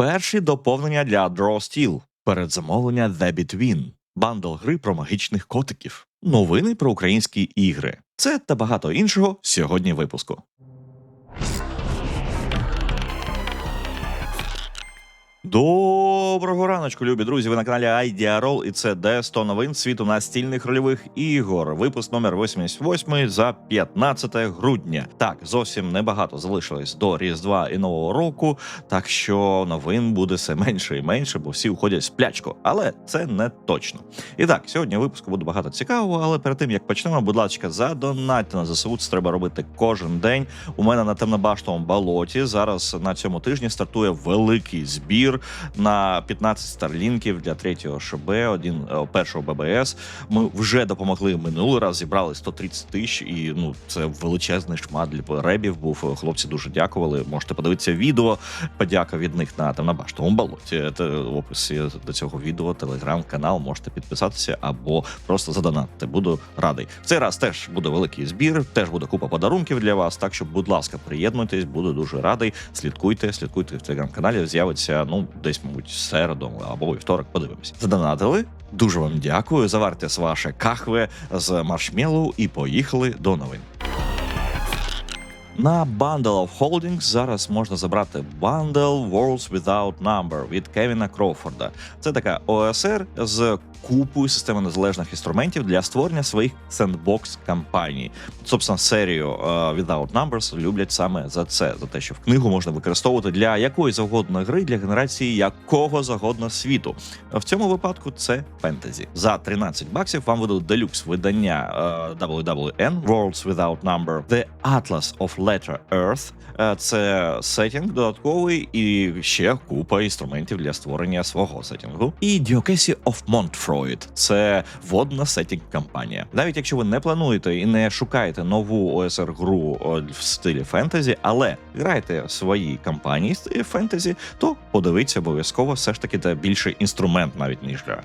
Перші доповнення для Draw Steel. Передзамовлення The Between. Бандл гри про магічних котиків. Новини про українські ігри. Це та багато іншого сьогодні випуску. Доброго раночку, любі друзі. Ви на каналі IDROL і це де 100 новин світу настільних рольових ігор. Випуск номер 88 за 15 грудня. Так, зовсім небагато залишилось до Різдва і Нового року, так що новин буде все менше і менше, бо всі уходять в сплячку. Але це не точно. І так, сьогодні випуску буде багато цікавого, але перед тим як почнемо, будь ласка, задонатьте на ЗСУ. Це треба робити кожен день. У мене на темнобаштовому болоті зараз на цьому тижні стартує великий збір на 15 старлінків для третього ШБ, один е, першого ББС. Ми вже допомогли минулий раз, зібрали 130 тисяч, і ну це величезний шмат для ребів. Був хлопці дуже дякували. Можете подивитися відео. Подяка від них на темнобаштовому болоті. Це описі до цього відео, телеграм-канал. Можете підписатися або просто задонатити. Буду радий. В цей раз теж буде великий збір, теж буде купа подарунків для вас. Так що, будь ласка, приєднуйтесь, буду дуже радий. Слідкуйте, слідкуйте в телеграм-каналі. З'явиться ну десь, мабуть, середу або вівторок. Подивимося. Задонатили. Дуже вам дякую. Заварте з ваше кахве з маршмеллоу і поїхали до новин. На Bundle of Holdings зараз можна забрати Bundle Worlds Without Number від Кевіна Кроуфорда. Це така ОСР з купою системи незалежних інструментів для створення своїх сендбокс кампаній. Собственно, серію е, Without Numbers люблять саме за це, за те, що в книгу можна використовувати для якої завгодно гри, для генерації якого завгодно світу. В цьому випадку це фентезі. За 13 баксів вам видадуть делюкс видання е, WWN Worlds Without Number The Atlas of Letter Earth. Е, Це сетінг додатковий і ще купа інструментів для створення свого сетінгу. І Diocesi of Montfroid – це водна сетінг кампанія. Навіть якщо ви не плануєте і не шукаєте нову ОСР гру в стилі фентезі, але граєте в своїй кампанії стилі фентезі, то подивіться обов'язково все ж таки це більше інструмент навіть ніж гра.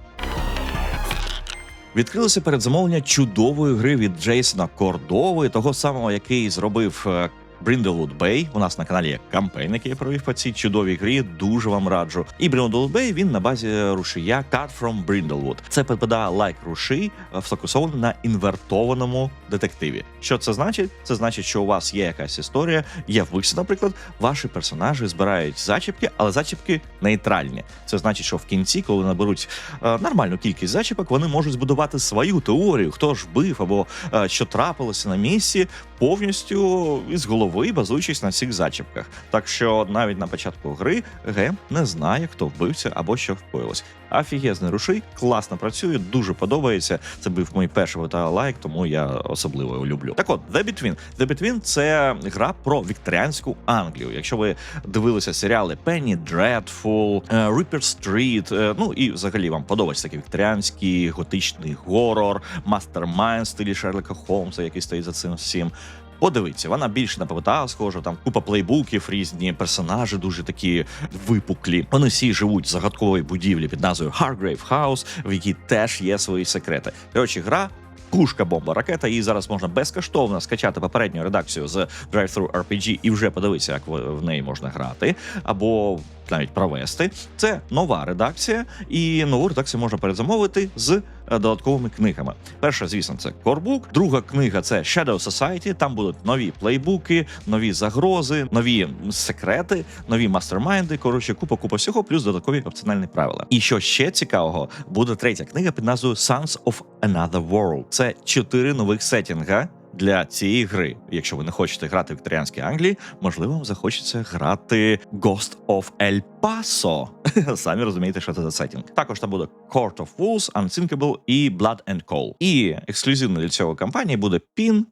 Відкрилося передзамовлення чудової гри від Джейсона Кордови, того самого, який зробив е, Brindlewood Bay. У нас на каналі є кампейн, який я провів по цій чудовій грі. Дуже вам раджу. І Brindlewood Bay він на базі рушія Card from Brindlewood. Це ППДА лайк рушій, е, сфокусований на інвертованому детективі. Що це значить? Це значить, що у вас є якась історія, є вбивство, наприклад, ваші персонажі збирають зачіпки, але зачіпки нейтральні. Це значить, що в кінці, коли наберуть е, нормальну кількість зачіпок, вони можуть збудувати свою теорію, хто ж вбив або е, що трапилося на місці, повністю із голови, базуючись на цих зачіпках. Так що навіть на початку гри ГЕМ не знає, хто вбивця або що впоїлось. Офігезний руший, класно працює, дуже подобається. Це був мій перший лайк, тому я особливо його люблю. Так от, The Between. The Between – це гра про вікторіанську Англію. Якщо ви дивилися серіали Penny Dreadful, е, Ripper Street, е, ну і взагалі вам подобається такий вікторіанський готичний горор, мастермайн стилі Шерлока Холмса, який стоїть за цим всім. Подивіться, вона більше на ПВТА схожа, там купа плейбуків, різні персонажі дуже такі випуклі. Вони всі живуть в загадковій будівлі під назвою Hargrave House, в якій теж є свої секрети. Коротше, гра. Пушка бомба ракета, її зараз можна безкоштовно скачати попередню редакцію з Drive-Thru RPG і вже подивитися, як в неї можна грати, або навіть провести. Це нова редакція, і нову редакцію можна передзамовити з додатковими книгами. Перша, звісно, це корбук. Друга книга це Shadow Society. Там будуть нові плейбуки, нові загрози, нові секрети, нові мастермайнди. Коротше, купа купа всього, плюс додаткові опціональні правила. І що ще цікавого, буде третя книга під назвою Sons of Another World. Це чотири нових сетінга. Для цієї гри, якщо ви не хочете грати в вікторіанській Англії, можливо, вам захочеться грати Ghost of El Paso. Самі розумієте, що це за сетінг. Також там буде Court of Wolves, Unthinkable і Blood and Coal. І ексклюзивно для цього кампанії буде пін,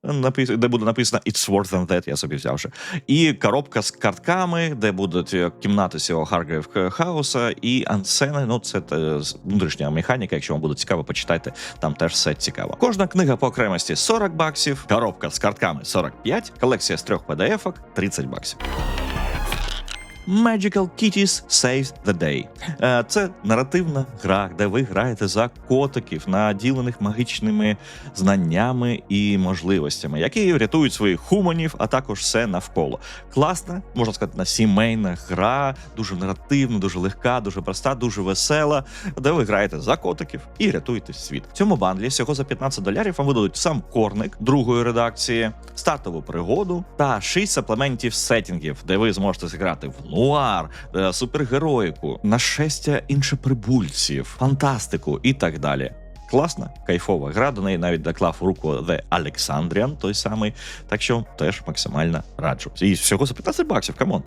де буде написано It's worth than that, я собі взяв ще. І коробка з картками, де будуть е, кімнати цього Харгрейв Хауса і ансени. Ну, це внутрішня механіка. Якщо вам буде цікаво, почитайте, там теж все цікаво. Кожна книга по окремості 40 баксів, коробка з картками 45, колекція з трьох PDF-ок 30 баксів. Magical Kitties Save the Day. Е, Це наративна гра, де ви граєте за котиків, наділених магічними знаннями і можливостями, які врятують своїх хуманів, а також все навколо. Класна, можна сказати, на сімейна гра, дуже наративна, дуже легка, дуже проста, дуже весела, де ви граєте за котиків і рятуєте світ. В цьому бандлі всього за 15 долярів вам видадуть сам корник другої редакції, стартову пригоду та 6 саплементів сеттінгів, де ви зможете зіграти в нуар, е, супергероїку, нашестя іншоприбульців, фантастику і так далі. Класна, кайфова гра. До неї навіть доклав руку The Alexandrian, той самий. Так що теж максимально раджу. І всього за 15 баксів, камон.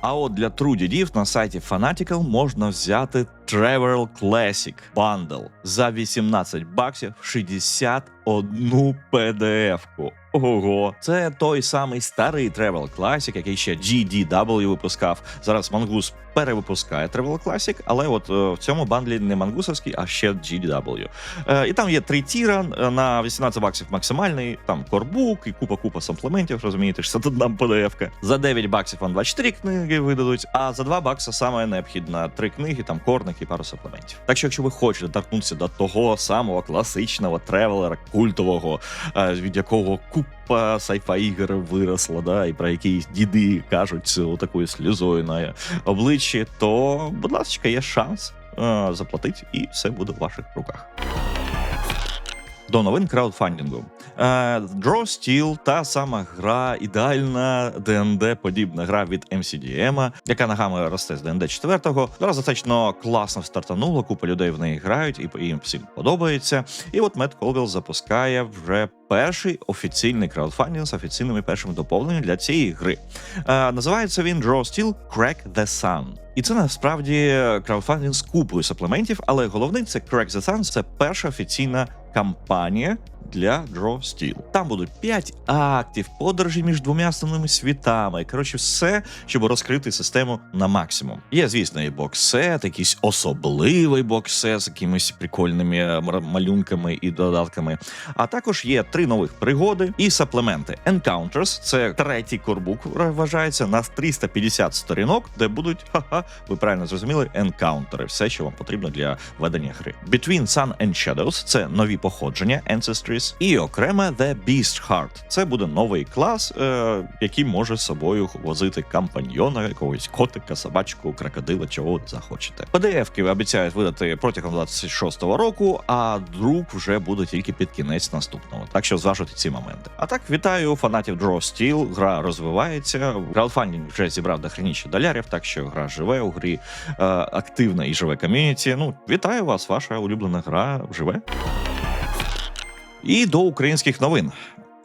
А от для трудідів на сайті Fanatical можна взяти Travel Classic Bundle за 18 баксів 61 PDF-ку. Ого, це той самий старий Travel Classic, який ще GDW випускав. Зараз Mongoose перевипускає Travel Classic, але от е, в цьому бандлі не мангусовський, а ще GDW. Е, і там є три тіра е, на 18 баксів максимальний, там корбук і купа-купа самплементів, розумієте, що тут нам PDF-ка. За 9 баксів вам 24 книги видадуть, а за 2 бакси саме необхідно три книги, там корник і пару саплементів. Так що, якщо ви хочете торкнутися до того самого класичного тревелера, культового, е, від якого купа сайфа ігор виросла, да, і про які діди кажуть такою сльозою на обличчі, то, будь ласка, є шанс е, заплатити, і все буде в ваших руках. До новин краудфандингу. Е, Draw Steel, та сама гра, ідеальна ДНД подібна гра від MCDM, яка ногами росте з ДНД 4 Зараз достатньо класно стартануло, купа людей в неї грають, і їм всім подобається. І от Мет Колвіл запускає вже перший офіційний краудфандинг з офіційними першими доповненнями для цієї гри. Е, називається він Draw Steel Crack the Sun. І це насправді краудфандинг з купою саплементів, але головний це Crack the Sun, це перша офіційна кампанія для Draw Steel. Там будуть 5 актів, подорожі між двома основними світами. Коротше, все, щоб розкрити систему на максимум. Є, звісно, і боксет, якийсь особливий боксет з якимись прикольними е, малюнками і додатками. А також є три нових пригоди і саплементи. Encounters – це третій корбук, вважається на 350 сторінок, де будуть ха-ха, ви правильно зрозуміли, енкаунтери, все, що вам потрібно для ведення гри. Between Sun and Shadows – це нові походження Ancestries, і окремо The Beast Heart – це буде новий клас, е, який може з собою возити компаньйона, якогось котика, собачку, крокодила, чого захочете. PDF-ки обіцяють видати протягом 26-го року, а друк вже буде тільки під кінець наступного. Так що зважуйте ці моменти. А так вітаю фанатів Draw Steel. Гра розвивається. Краудфандинг вже зібрав до хренічі долярів, так що гра живе у грі е, активна і живе ком'юніті. Ну вітаю вас, ваша улюблена гра живе. І до українських новин.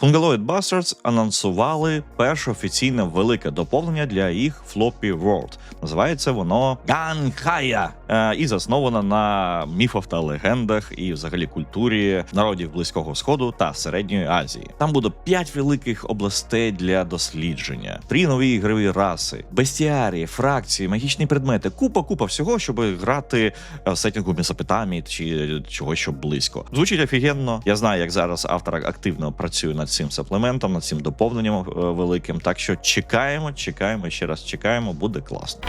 Fungaloid Bastards анонсували перше офіційне велике доповнення для їх Floppy World. Називається воно Ганхая е, і заснована на міфах та легендах і взагалі культурі народів Близького Сходу та Середньої Азії. Там буде п'ять великих областей для дослідження, три нові ігрові раси, бестіарії, фракції, магічні предмети, купа, купа всього, щоб грати е, в сеттингу Месопотамії чи чогось що близько. Звучить офігенно. Я знаю, як зараз автор активно працює над цим саплементом, над цим доповненням е, великим. Так що чекаємо, чекаємо ще раз чекаємо, буде класно.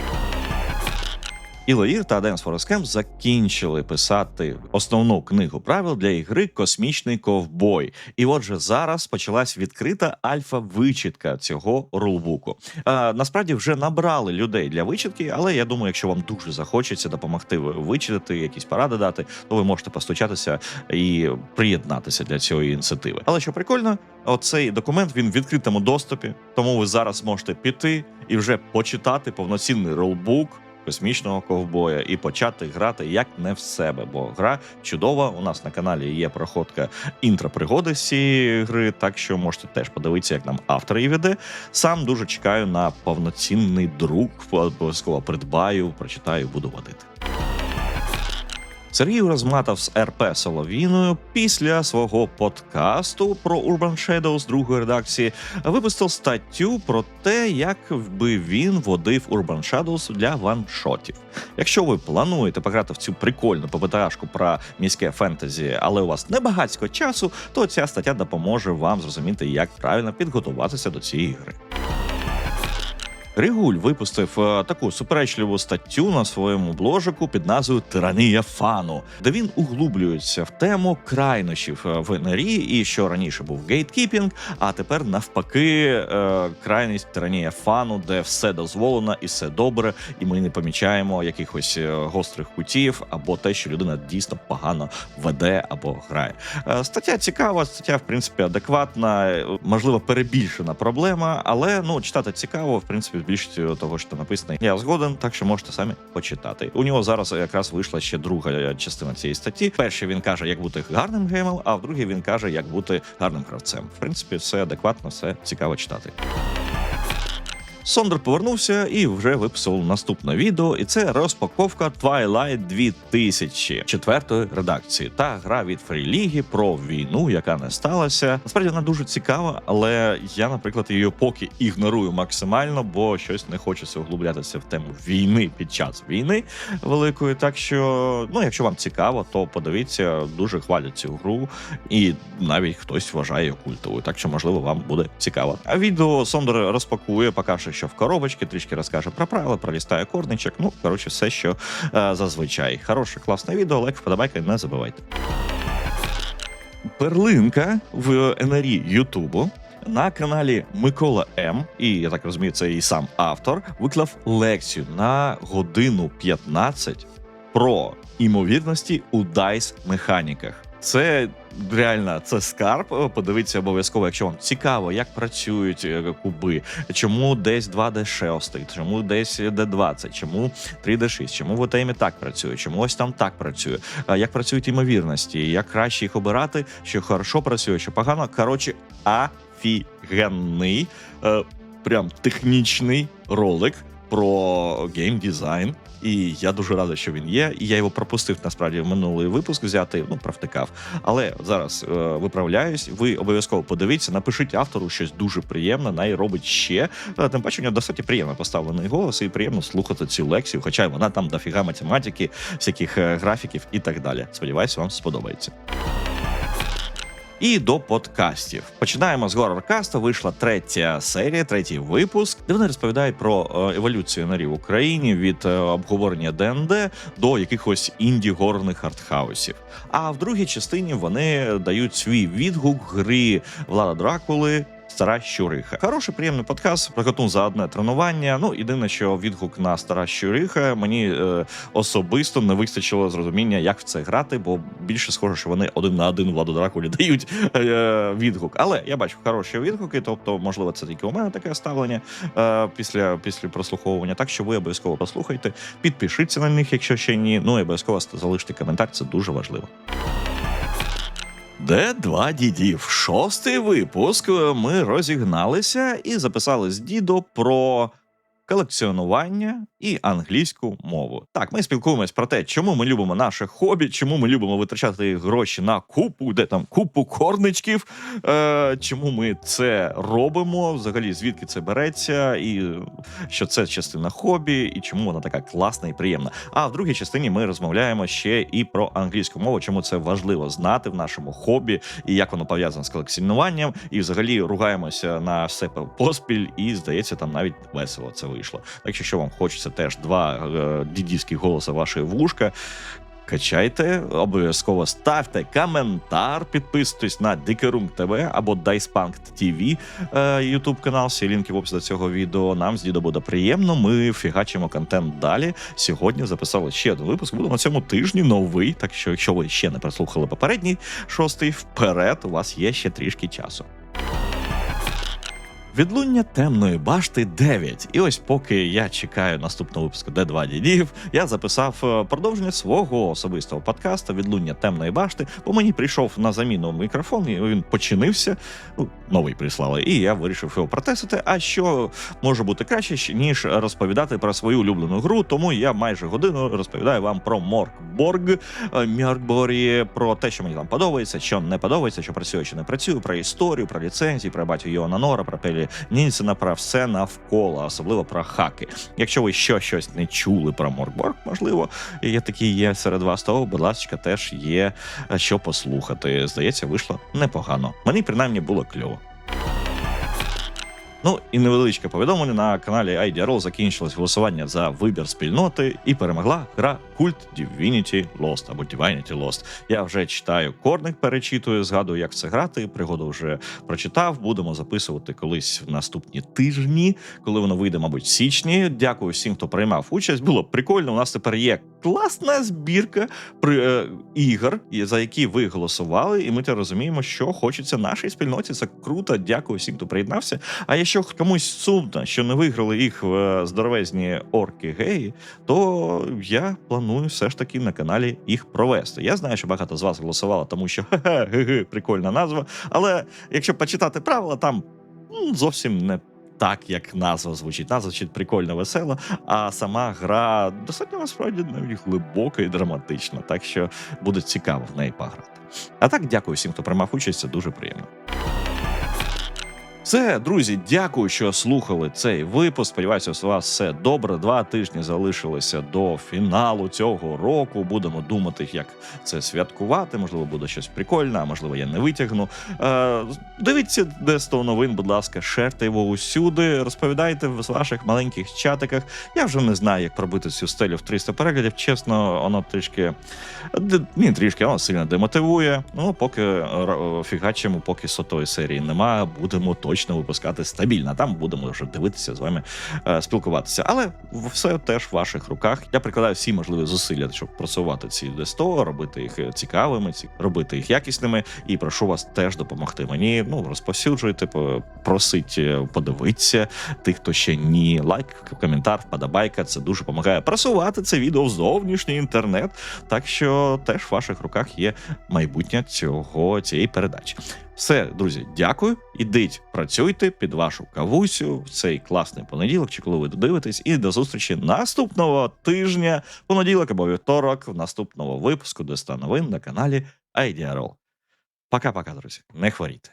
Ілоїр та Forest Camp закінчили писати основну книгу правил для ігри Космічний ковбой. І отже, зараз почалась відкрита альфа-вичітка цього рулбуку. А, насправді вже набрали людей для вичітки, але я думаю, якщо вам дуже захочеться допомогти ви- вичитати, якісь поради дати, то ви можете постучатися і приєднатися для цієї ініціативи. Але що прикольно, оцей документ він в відкритому доступі, тому ви зараз можете піти і вже почитати повноцінний ролбук космічного ковбоя і почати грати як не в себе. Бо гра чудова. У нас на каналі є проходка інтропригоди цієї гри, так що можете теж подивитися, як нам автор її веде. Сам дуже чекаю на повноцінний друк. Обов'язково придбаю, прочитаю, буду водити. Сергій Розматов з РП Соловіною після свого подкасту про Urban Shadows другої редакції випустив статтю про те, як би він водив Urban Shadows для ваншотів. Якщо ви плануєте пограти в цю прикольну ПБТАшку про міське фентезі, але у вас не багатько часу, то ця стаття допоможе вам зрозуміти, як правильно підготуватися до цієї гри. Ригуль випустив е, таку суперечливу статтю на своєму бложику під назвою Тиранія фану, де він углублюється в тему крайнощів е, в НРІ, і що раніше був гейткіпінг, а тепер навпаки е, крайність тиранія фану, де все дозволено і все добре, і ми не помічаємо якихось гострих кутів або те, що людина дійсно погано веде або грає. Стаття цікава, стаття в принципі адекватна, можливо, перебільшена проблема, але ну читати цікаво, в принципі, більшістю того, що написано, я згоден, так що можете самі почитати. У нього зараз якраз вийшла ще друга частина цієї статті. Перше він каже, як бути гарним геймом, а в другій він каже, як бути гарним гравцем. В принципі, все адекватно, все цікаво читати. Сондер повернувся і вже виписав наступне відео, і це розпаковка Twilight 2000 четвертої редакції та гра від Фріліги про війну, яка не сталася. Насправді вона дуже цікава, але я, наприклад, її поки ігнорую максимально, бо щось не хочеться углублятися в тему війни під час війни великої. Так що, ну якщо вам цікаво, то подивіться, дуже хвалять цю гру, і навіть хтось вважає культовою. Так що, можливо, вам буде цікаво. А відео Сондер розпакує, покаже, що в коробочці, трішки розкаже про правила, пролістає корничок. Ну коротше, все, що е, зазвичай. Хороше, класне відео, лайк, вподобайка, не забувайте. Перлинка в НРІ Ютубу. На каналі Микола М, і я так розумію, це і сам автор, виклав лекцію на годину 15 про імовірності у дайс механіках. Це реально це скарб. Подивіться обов'язково, якщо вам цікаво, як працюють е, куби, чому десь 2D6, чому десь D20, чому 3D6, чому в темі так працює, чому ось там так працює, як працюють імовірності, як краще їх обирати, що хорошо працює, що погано. Коротше, офігенний, е, прям технічний ролик про геймдизайн. І я дуже радий, що він є. І я його пропустив насправді в минулий випуск взяти. Ну провтикав. Але зараз е, виправляюсь. Ви обов'язково подивіться, напишіть автору щось дуже приємне, най робить ще. Е, Тим паче, у нього досить приємно поставлений голос, і приємно слухати цю лекцію. Хоча вона там дофіга математики, всяких е, графіків і так далі. Сподіваюся, вам сподобається. І до подкастів починаємо з гороркаста. Вийшла третя серія, третій випуск, де вони розповідають про е, еволюцію нарів в Україні від е, обговорення ДНД до якихось інді горних артхаусів. А в другій частині вони дають свій відгук гри Влада Дракули. Стара щуриха. Хороший приємний подкаст. Приготун за одне тренування. Ну єдине, що відгук на стара щуриха мені е, особисто не вистачило зрозуміння, як в це грати, бо більше схоже, що вони один на один владу дракулі дають е, відгук. Але я бачу хороші відгуки, тобто, можливо, це тільки у мене таке ставлення е, після, після прослуховування. Так що ви обов'язково послухайте, підпишіться на них, якщо ще ні. Ну і обов'язково залиште коментар, це дуже важливо. Де два дідів? Шостий випуск. Ми розігналися і записали з дідо про колекціонування і англійську мову. Так, ми спілкуємось про те, чому ми любимо наше хобі, чому ми любимо витрачати гроші на купу, де там купу корничків, е, чому ми це робимо, взагалі звідки це береться, і що це частина хобі, і чому вона така класна і приємна. А в другій частині ми розмовляємо ще і про англійську мову, чому це важливо знати в нашому хобі, і як воно пов'язане з колекціонуванням, і взагалі ругаємося на все поспіль, і здається, там навіть весело це вийшло. Так що, якщо вам хочеться теж два е, дідівських голоса вашої вушка. Качайте, обов'язково ставте коментар, підписуйтесь на Дикерунг ТВ або Dicepunk TV Ютуб канал. Всі лінки в описі до цього відео. Нам з дідо буде приємно. Ми фігачимо контент далі. Сьогодні записали ще один випуск. Буде на цьому тижні новий. Так що, якщо ви ще не прослухали попередній шостий, вперед у вас є ще трішки часу. Відлуння темної башти 9. І ось поки я чекаю наступного випуску Д2 дідів, я записав е, продовження свого особистого подкасту Відлуння темної башти, бо мені прийшов на заміну мікрофон, і він починився. Ну, новий прислали, і я вирішив його протестити. А що може бути краще, ніж розповідати про свою улюблену гру, тому я майже годину розповідаю вам про Моркборг, Мьоркборі, про те, що мені там подобається, що не подобається, що працює, що не працює, про історію, про ліцензії, про батю Йоана Нора, про Пелі Нільсена, про все навколо, особливо про хаки. Якщо ви ще щось не чули про Моркборг, можливо, є такі є серед вас, то, будь ласка, теж є е, що послухати. Здається, вийшло непогано. Мені принаймні було кльово. Ну і невеличке повідомлення на каналі IDRL закінчилось голосування за вибір спільноти і перемогла гра Cult Divinity Lost або Divinity Lost. Я вже читаю корник, перечитую, згадую, як це грати. Пригоду вже прочитав. Будемо записувати колись в наступні тижні, коли воно вийде, мабуть, в січні. Дякую всім, хто приймав участь. Було прикольно. У нас тепер є класна збірка при е, ігор, за які ви голосували, і ми те розуміємо, що хочеться нашій спільноті. Це круто. Дякую всім, хто приєднався. А якщо комусь сумно, що не виграли їх е, здоровезні орки геї, то я планую все ж таки на каналі їх провести. Я знаю, що багато з вас голосувало, тому що ха-ха, ге-ге, прикольна назва. Але якщо почитати правила, там зовсім не. Так, як назва звучить, назва звучить прикольно, весело, а сама гра достатньо насправді навіть глибока і драматична, так що буде цікаво в неї пограти. А так, дякую всім, хто приймав участь, це дуже приємно. Все, друзі, дякую, що слухали цей випуск. Сподіваюся, у вас все добре. Два тижні залишилося до фіналу цього року. Будемо думати, як це святкувати. Можливо, буде щось прикольне, а можливо, я не витягну. Е, дивіться, де 100 новин, будь ласка, шерте його усюди. Розповідайте в ваших маленьких чатиках. Я вже не знаю, як пробити цю стелю в 300 переглядів. Чесно, воно трішки ні, трішки воно сильно демотивує. Ну, поки фігачимо, поки сотої серії немає, будемо точно випускати стабільно. Там будемо вже дивитися з вами, е, спілкуватися. Але все теж в ваших руках. Я прикладаю всі можливі зусилля, щоб просувати ці ДСТО, робити їх е, цікавими, ці- робити їх якісними. І прошу вас теж допомогти мені. Ну, розповсюджуйте, по- просить е, подивитися. Тих, хто ще ні, лайк, коментар, вподобайка. Це дуже допомагає просувати це відео в зовнішній інтернет. Так що теж в ваших руках є майбутнє цього цієї передачі. Все, друзі, дякую. Ідіть, працюйте під вашу кавусю в цей класний понеділок, чи коли ви додивитесь, і до зустрічі наступного тижня, понеділок або вівторок, в наступному випуску до новин на каналі IDRL. Пока-пока, друзі. Не хворійте.